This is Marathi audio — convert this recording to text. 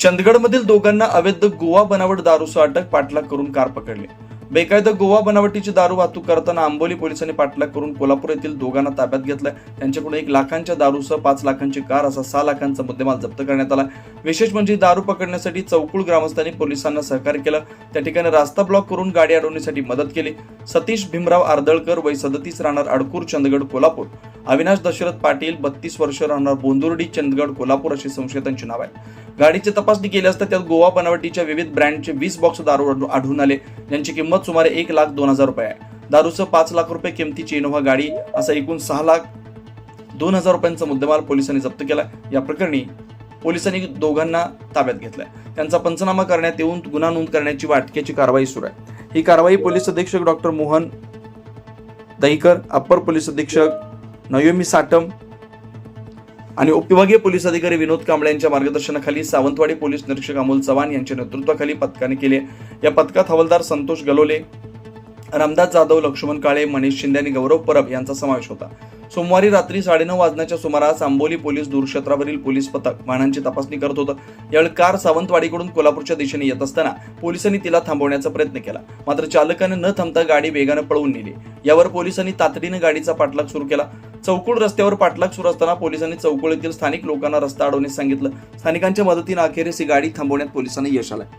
चंदगडमधील दोघांना अवैध गोवा बनावट दारूसह अटक पाठलाग करून कार पकडले. बेकायदा गोवा बनावटीची दारू वाहतूक करताना आंबोली पोलिसांनी पाठलाग करून कोल्हापूर येथील दोघांना ताब्यात घेतलाय. त्यांच्याकडून एक लाखांच्या दारूसह पाच लाखांची कार असा सहा लाखांचा मुद्देमाल जप्त करण्यात आला. विशेष म्हणजे दारू पकडण्यासाठी चौकुळ ग्रामस्थांनी पोलिसांना सहकार्य केलं. त्या ठिकाणी रास्ता ब्लॉक करून गाडी अडवण्यासाठी मदत केली. सतीश भीमराव आर्दळकर वय सदतीस राहणार अडकूर चंदगड कोल्हापूर. अविनाश दशरथ पाटील बत्तीस वर्ष राहणार बोंदुर्डी चंदगड कोल्हापूर अशी संशयितांची नाव आहेत. गाडीची तपासणी केली असता त्यात गोवा बनावटीच्या विविध ब्रँडचे वीस बॉक्स दारू आढळून- आढळून आले. ज्यांची किंमत सुमारे एक लाख दोन हजार रुपये आहे. दारूचं पाच लाख रुपये किमतीची इनोव्हा गाडी असा एकूण सहा लाख दोन हजार रुपयांचा मुद्देमाल पोलिसांनी जप्त केला या प्रकरणी पोलिसांनी दोघांना ताब्यात घेतलाय. त्यांचा पंचनामा करण्यात येऊन गुन्हा नोंद करण्याची व अटकेची कारवाई सुरू आहे. ही कारवाई पोलीस अधीक्षक doctor Mohan Dahikar upper police अधीक्षक नयोमी साटम आणि उपविभागीय पोलीस अधिकारी विनोद कांबळे यांच्या मार्गदर्शनाखाली सावंतवाडी पोलीस निरीक्षक अमोल चव्हाण यांच्या नेतृत्वाखाली पथकाने केले. या पथकात हवालदार संतोष गलोले रामदास जाधव लक्ष्मण काळे मनीष शिंदे आणि गौरव परब यांचा समावेश होता. सोमवारी रात्री साडेनऊ वाजण्याच्या सुमारास आंबोली पोलीस दूरक्षेत्रावरील पोलीस पथक वाहनांची तपासणी करत होतं. यावेळी कार सावंतवाडीकडून कोल्हापूरच्या दिशेने येत असताना पोलिसांनी तिला थांबवण्याचा प्रयत्न केला. मात्र चालकाने न थांबता गाडी वेगानं पळवून नेली. यावर पोलिसांनी तातडीनं गाडीचा पाठलाग सुरू केला. चौकुळ रस्त्यावर पाठलाग सुरू असताना पोलिसांनी चौकुळ येथील स्थानिक लोकांना रस्ता अडवण्यास सांगितलं. स्थानिकांच्या मदतीनं अखेरीस ही गाडी थांबवण्यात पोलिसांना यश आलं.